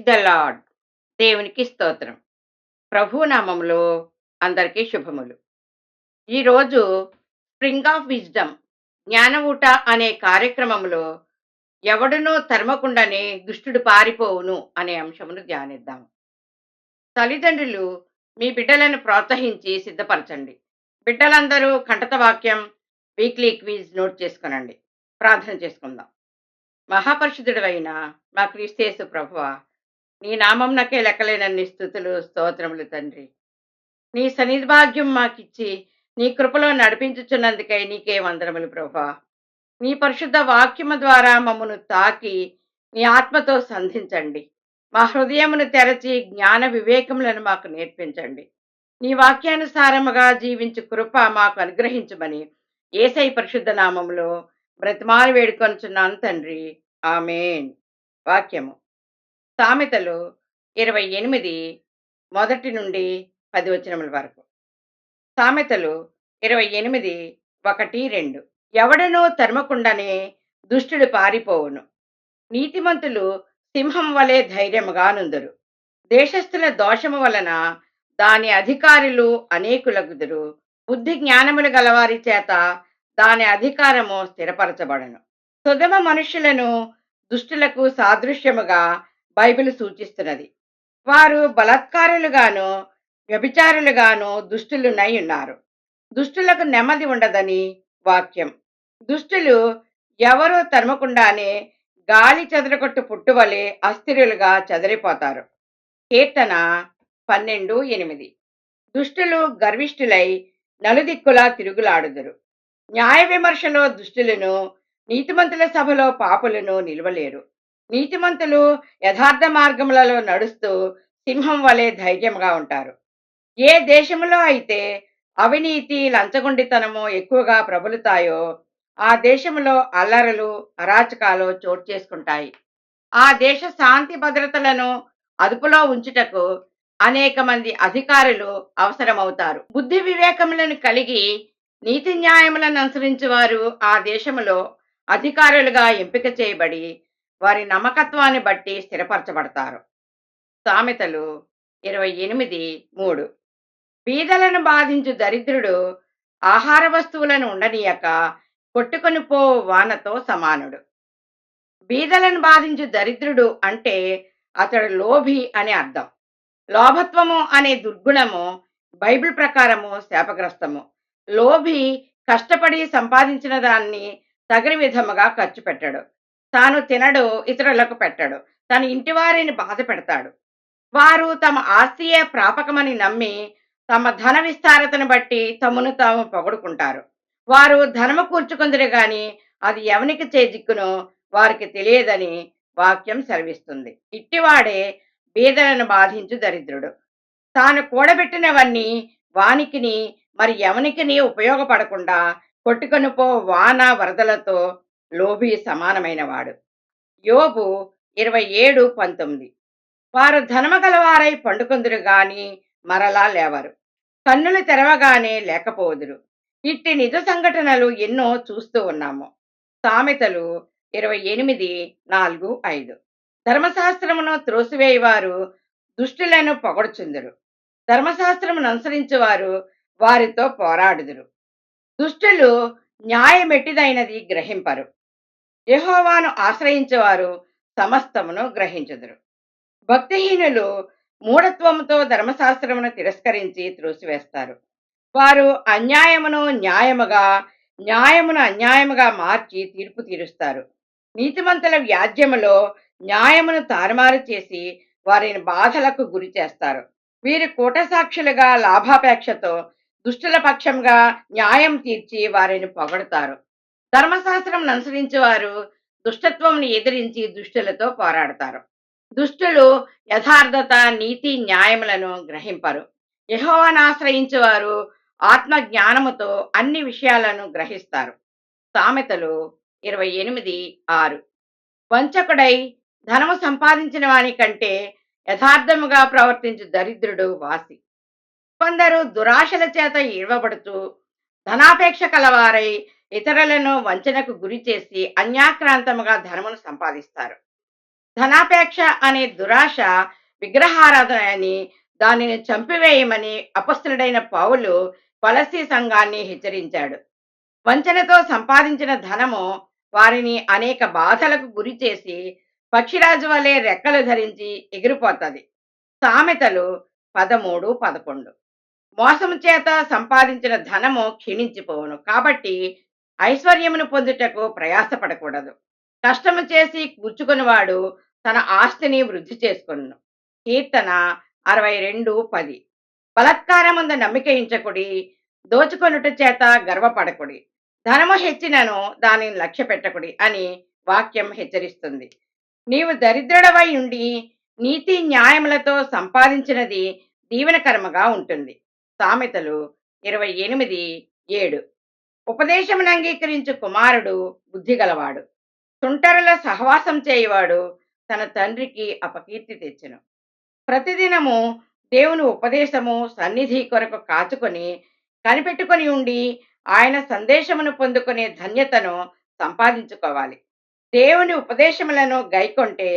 Praise the lord దేవునికి స్తోత్రం. ప్రభు నామములో అందరికీ శుభములు. ఈరోజు స్ప్రింగ్ ఆఫ్ విజ్డమ్ జ్ఞాన ఊట అనే కార్యక్రమంలో ఎవడునో తరమకుండానే దుష్టుడు పారిపోవును అనే అంశమును ధ్యానిద్దాం. తల్లిదండ్రులు మీ బిడ్డలను ప్రోత్సహించి సిద్ధపరచండి. బిడ్డలందరూ కంటత వాక్యం వీక్లీ క్విజ్ నోట్ చేసుకునండి. ప్రార్థన చేసుకుందాం. మహాపరిశుద్ధుడు అయిన మా క్రీస్తేసు ప్రభువ నీ నామం నాకే లెక్కలేనన్ని స్థుతులు స్తోత్రములు తండ్రి. నీ సన్నిర్భాగ్యం మాకిచ్చి నీ కృపలో నడిపించుచున్నందుకై నీకే వందనములు ప్రభా. నీ పరిశుద్ధ వాక్యము ద్వారా మమ్మను తాకి నీ ఆత్మతో సంధించండి. మా హృదయమును తెరచి జ్ఞాన వివేకములను మాకు నేర్పించండి. నీ వాక్యానుసారముగా జీవించు కృప మాకు అనుగ్రహించమని ఏసై పరిశుద్ధ నామములో బ్రతిమాలు వేడుకొనుచున్నాను తండ్రి. ఆమెన్. వాక్యము. సామెతలు ఇరవై ఎనిమిది మొదటి నుండి పది వచనముల వరకు. సామెతలు ఇరవై ఎనిమిది ఒకటి రెండు. ఎవడనో తరమకుండానే దుష్టుడు పారిపోవును. నీతిమంతులు సింహం వలె ధైర్యముగా నుందురు. దేశస్థుల దోషము వలన దాని అధికారులు అనేకులగుదురు. బుద్ధి జ్ఞానములు గలవారి చేత దాని అధికారము స్థిరపరచబడను. సుధమ మనుషులను దుష్టులకు సాదృశ్యముగా బైబిల్ సూచిస్తున్నది. వారు బలాత్కారులుగాను వ్యభిచారులుగాను దుష్టులునై ఉన్నారు. దుష్టులకు నెమ్మది ఉండదని వాక్యం. దుష్టులు ఎవరూ తరమకుండానే గాలి చెదరగొట్టు పుట్టువలే అస్థిరులుగా చెదరిపోతారు. కీర్తన పన్నెండు ఎనిమిది. దుష్టులు గర్విష్ఠులై నలుదిక్కులా తిరుగులాడుదురు. న్యాయ విమర్శలో దుష్టులను నీతిమంతుల సభలో పాపులను నిలవలేరు. నీతిమంతులు యథార్థ మార్గములలో నడుస్తూ సింహం వలె ధైర్యంగా ఉంటారు. ఏ దేశంలో అయితే అవినీతి లంచగొండితనము ఎక్కువగా ప్రబలుతాయో ఆ దేశంలో అల్లరలు అరాచకాలు చోటు చేసుకుంటాయి. ఆ దేశ శాంతి భద్రతలను అదుపులో ఉంచుటకు అనేక మంది అధికారులు అవసరమవుతారు. బుద్ధి వివేకములను కలిగి నీతి న్యాయములను అనుసరించి వారు ఆ దేశంలో అధికారులుగా ఎంపిక చేయబడి వారి నమ్మకత్వాన్ని బట్టి స్థిరపరచబడతారు. సామెతలు ఇరవై ఎనిమిది మూడు. బీదలను బాధించు దరిద్రుడు ఆహార వస్తువులను ఉండనీయక కొట్టుకొని పో వానతో సమానుడు. బీదలను బాధించు దరిద్రుడు అంటే అతడు లోభి అని అర్థం. లోభత్వము అనే దుర్గుణము బైబిల్ ప్రకారము శాపగ్రస్తము. లోభి కష్టపడి సంపాదించిన దాన్ని తగిన విధముగా ఖర్చు పెట్టడు. తాను తినడు ఇతరులకు పెట్టడు. తన ఇంటి వారిని బాధ పెడతాడు. వారు తమ ఆస్తియే ప్రాపకమని నమ్మి తమ ధన విస్తారతను బట్టి తమను తాము పొగడుకుంటారు. వారు ధనము కూర్చుకుందరు గాని అది ఎవనికి చేజిక్కునో వారికి తెలియదని వాక్యం సెలవిస్తుంది. ఇట్టివాడే బీదలను బాధించు దరిద్రుడు. తాను కూడబెట్టినవన్నీ వానికిని మరి ఎవనికిని ఉపయోగపడకుండా కొట్టుకొనిపో వాన వరదలతో లోభి సమానమైనవాడు. యోబు ఇరవై ఏడు పంతొమ్మిది. వారు ధనమగలవారై పండుకొందురు గాని మరలా లేవరు. కన్నులు తెరవగానే లేకపోదురు. ఇట్టి నిజ సంఘటనలు ఎన్నో చూస్తూ ఉన్నాము. సామెతలు ఇరవై ఎనిమిది నాలుగు ఐదు. ధర్మశాస్త్రమును త్రోసివేయవారు దుష్టులను పొగడుచుందురు. ధర్మశాస్త్రమును అనుసరించేవారు వారితో పోరాడుదురు. దుష్టులు న్యాయమెట్టిదైనది గ్రహింపరు. యహోవాను ఆశ్రయించేవారు సమస్తమును గ్రహించుదురు. భక్తిహీనులు మూఢత్వముతో ధర్మశాస్త్రమును తిరస్కరించి త్రోసివేస్తారు. వారు అన్యాయమును న్యాయముగా న్యాయమును అన్యాయముగా మార్చి తీర్పు తీరుస్తారు. నీతిమంతుల వ్యాజ్యములో న్యాయమును తారుమారు చేసి వారిని బాధలకు గురి చేస్తారు. వీరి కూటసాక్షులుగా లాభాపేక్షతో దుష్టుల పక్షంగా న్యాయం తీర్చి వారిని పొగడతారు. ధర్మశాస్త్రం అనుసరించి వారు దుష్టత్వంను ఎదిరించి దుష్టులతో పోరాడతారు. దుష్టులు యథార్థత నీతి న్యాయములను గ్రహింపరు. యహోవాను ఆశ్రయించేవారు ఆత్మ జ్ఞానముతో అన్ని విషయాలను గ్రహిస్తారు. సామెతలు ఇరవై ఎనిమిది ఆరు. వంచకుడై ధనము సంపాదించిన వాని కంటే యథార్థముగా ప్రవర్తించు దరిద్రుడు వాసి. కొందరు దురాశల చేత ఇవ్వబడుతూ ధనాపేక్ష కలవారై ఇతరులను వంచనకు గురి చేసి అన్యాక్రాంతముగా ధనమును సంపాదిస్తారు. ధనాపేక్ష అనే దురాశ విగ్రహారాధన అని దానిని చంపివేయమని అపస్తుడైన పౌలు కొలసి సంఘాన్ని హెచ్చరించాడు. వంచనతో సంపాదించిన ధనము వారిని అనేక బాధలకు గురి చేసి పక్షిరాజు వలె రెక్కలు ధరించి ఎగిరిపోతుంది. సామెతలు పదమూడు పదకొండు. మోసము చేత సంపాదించిన ధనము క్షీణించిపోవును. కాబట్టి ఐశ్వర్యమును పొందుటకు ప్రయాసపడకూడదు. కష్టము చేసి కూర్చుకునివాడు తన ఆస్తిని వృద్ధి చేసుకును కీర్తన అరవై రెండు పది. బలత్కారముంద నమ్మిక ఇంచకుడి దోచుకొనుట చేత గర్వపడకుడి. ధనము హెచ్చినను దానిని లక్ష్య పెట్టకుడి అని వాక్యం హెచ్చరిస్తుంది. నీవు దరిద్రుడవై ఉండి నీతి న్యాయములతో సంపాదించినది దీవెనకరముగా ఉంటుంది. సామెతలు ఇరవై ఎనిమిది ఏడు. ఉపదేశమును అంగీకరించు కుమారుడు బుద్ధిగలవాడు. తుంటరుల సహవాసం చేయవాడు తన తండ్రికి అపకీర్తి తెచ్చెను. ప్రతిదినము దేవుని ఉపదేశము సన్నిధి కొరకు కాచుకొని కనిపెట్టుకొని ఉండి ఆయన సందేశమును పొందుకునే ధన్యతను సంపాదించుకోవాలి. దేవుని ఉపదేశములను గైకొంటే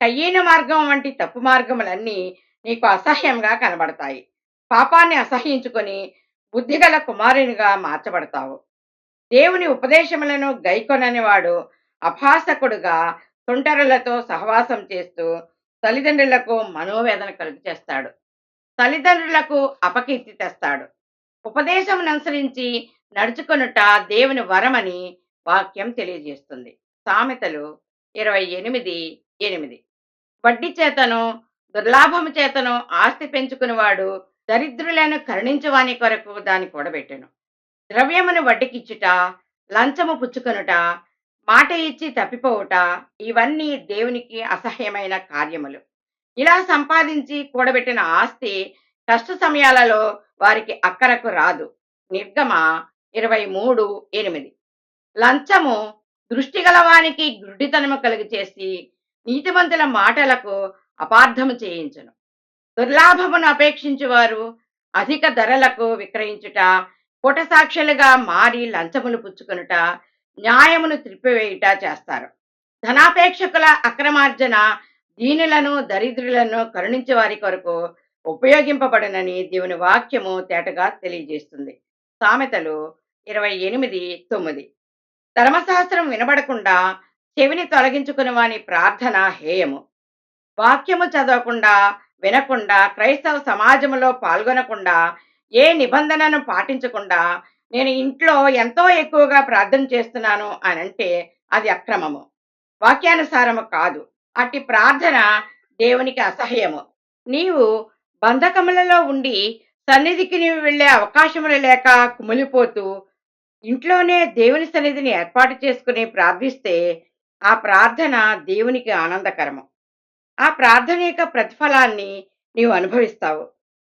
కయ్యన మార్గం వంటి తప్పు మార్గములన్నీ నీకు అసహ్యంగా కనబడతాయి. పాపాన్ని అసహ్యించుకొని బుద్ధిగల కుమారునిగా మార్చబడతావు. దేవుని ఉపదేశములను గైకొనని వాడు అభాసకుడుగా తుంటరులతో సహవాసం చేస్తూ తల్లిదండ్రులకు మనోవేదన కలుగు చేస్తాడు తల్లిదండ్రులకు అపకీర్తి తెస్తాడు. ఉపదేశం అనుసరించి నడుచుకొనుట దేవుని వరమని వాక్యం తెలియజేస్తుంది. సామెతలు ఇరవై ఎనిమిది ఎనిమిది. వడ్డీ చేతను దుర్లాభము చేతను ఆస్తి పెంచుకునేవాడు దరిద్రులను కరుణించవాని కొరకు దాన్ని కూడబెట్టెను. ద్రవ్యమును వడ్డీకిచ్చుట లంచము పుచ్చుకొనుట మాట ఇచ్చి తప్పిపోవుట ఇవన్నీ దేవునికి అసహ్యమైన కార్యములు. ఇలా సంపాదించి కూడబెట్టిన ఆస్తి కష్ట సమయాలలో వారికి అక్కరకు రాదు. నిర్గమ ఇరవై మూడు ఎనిమిది. లంచము దృష్టి గలవానికి గుడ్డితనము కలుగు చేసి నీతిమంతుల మాటలకు అపార్థము చేయించను. దుర్లాభమును అపేక్షించువారు. అధిక ధరలకు విక్రయించుట సాక్షులుగా మారి లంచములు పుచ్చుకొనుట న్యాయమును త్రిప్పివేయుట చేస్తారు. ధనాపేక్షకుల అక్రమార్జన దీనులను దరిద్రులను కరుణించే వారి కొరకు ఉపయోగింపబడనని దేవుని వాక్యము తేటగా తెలియజేస్తుంది. సామెతలు ఇరవై ఎనిమిది తొమ్మిది. ధర్మశాస్త్రం వినబడకుండా చెవిని తొలగించుకుని వాని ప్రార్థన హేయము. వాక్యము చదవకుండా వినకుండా క్రైస్తవ సమాజంలో పాల్గొనకుండా ఏ నిబంధనను పాటించకుండా నేను ఇంట్లో ఎంతో ఎక్కువగా ప్రార్థన చేస్తున్నాను అని అంటే అది అక్రమము. వాక్యానుసారము కాదు. అట్టి ప్రార్థన దేవునికి అసహ్యము. నీవు బంధకములలో ఉండి సన్నిధికి నీవు వెళ్ళే అవకాశములు లేక కుమిలిపోతూ ఇంట్లోనే దేవుని సన్నిధిని ఏర్పాటు చేసుకుని ప్రార్థిస్తే ఆ ప్రార్థన దేవునికి ఆనందకరము. ఆ ప్రార్థన యొక్క ప్రతిఫలాన్ని నీవు అనుభవిస్తావు.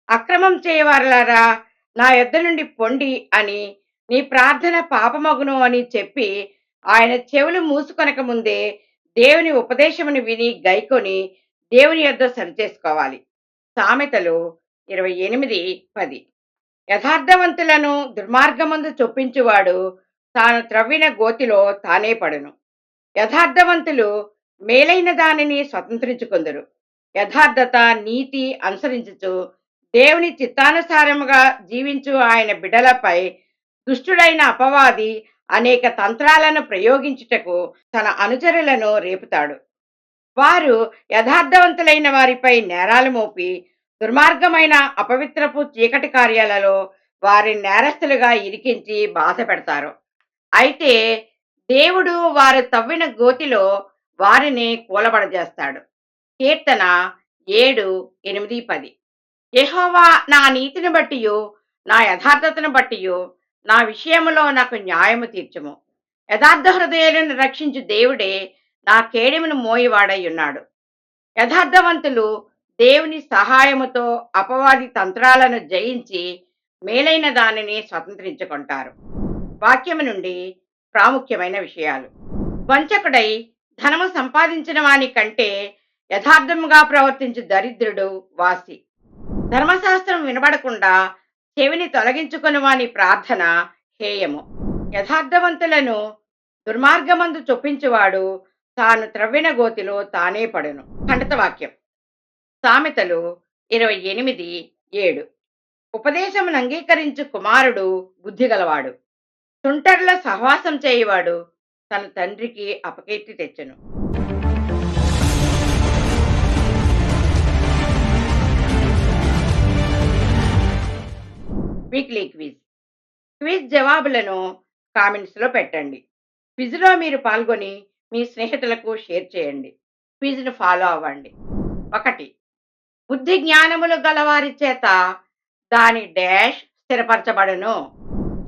అక్రమం చేయవారలారా నా యొద్ద నుండి పొండి అని నీ ప్రార్థన పాపమగును అని చెప్పి ఆయన చెవులు మూసుకొనక ముందే దేవుని ఉపదేశమును విని గైకొని దేవుని యొద్ద సరిచేసుకోవాలి. సామెతలు ఇరవై ఎనిమిది పది. యథార్థవంతులను దుర్మార్గమందు చొప్పించువాడు తాను త్రవ్విన గోతిలో తానే పడును. యథార్థవంతులు మేలైన దానిని స్వతంత్రించుకుందరు. యథార్థత నీతి అనుసరించుచు దేవుని చిత్తానుసారముగా జీవించు ఆయన బిడలపై దుష్టుడైన అపవాది అనేక తంత్రాలను ప్రయోగించుటకు తన అనుచరులను రేపుతాడు. వారు యథార్థవంతులైన వారిపై నేరాలు మోపి దుర్మార్గమైన అపవిత్రపు చీకటి కార్యాలలో వారి నేరస్తులుగా ఇరికించి బాధ పెడతారు. అయితే దేవుడు వారు తవ్విన గోతిలో వారిని కూలబడజేస్తాడు. కీర్తన ఏడు ఎనిమిది పది. యహోవా నా నీతిని బట్టియు నా యథార్థతను బట్టియు నా విషయములో నాకు న్యాయము తీర్చము. యథార్థ హృదయాలను రక్షించు దేవుడే నా కేడిమును మోయివాడై ఉన్నాడు యథార్థవంతులు దేవుని సహాయముతో అపవాది తంత్రాలను జయించి మేలైన దానిని స్వతంత్రించుకుంటారు. వాక్యము నుండి ప్రాముఖ్యమైన విషయాలు. వంచకుడై ధనము సంపాదించిన వాని కంటే యథార్థముగా ప్రవర్తించు దరిద్రుడు వాసి. ధర్మశాస్త్రం వినబడకుండా చెవిని తొలగించుకుని వాని ప్రార్థన హేయము. యథార్థవంతులను దుర్మార్గమందు చొప్పించువాడు తాను త్రవ్విన గోతిలో తానే పడును. ఖండత వాక్యం. సామెతలు ఇరవై ఎనిమిది ఏడు. ఉపదేశమును అంగీకరించు కుమారుడు బుద్ధిగలవాడు. తుంటర్ల సహవాసం చేయువాడు తన తండ్రికి అపకీర్తి తెచ్చను. Weekly quiz. క్విజ్ జవాబులను కామెంట్స్లో పెట్టండి. క్విజ్లో మీరు పాల్గొని మీ స్నేహితులకు షేర్ చేయండి. క్విజ్ను ఫాలో అవ్వండి. ఒకటి. బుద్ధి జ్ఞానములు గలవారి చేత దాని డాష్ స్థిరపరచబడును.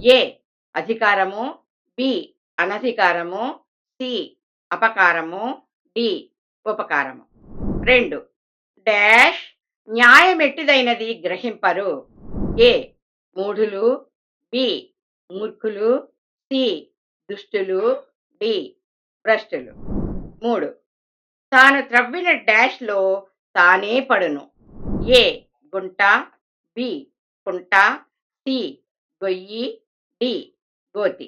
ఏ. అధికారము. బి. అనధికారము సి అపకారము డి ఉపకారము. రెండు డాష్ న్యాయమెట్టిదైనది గ్రహింపరు. ఏ మూఢులు బి మూర్ఖులు సి దుష్టులు డి భ్రష్టులు. మూడు తాను త్రవ్విన డాష్లో తానే పడును. ఏ గుంట బి కుంట సి గొయ్యి డి గోతి.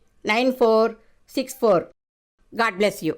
nine four six four God bless you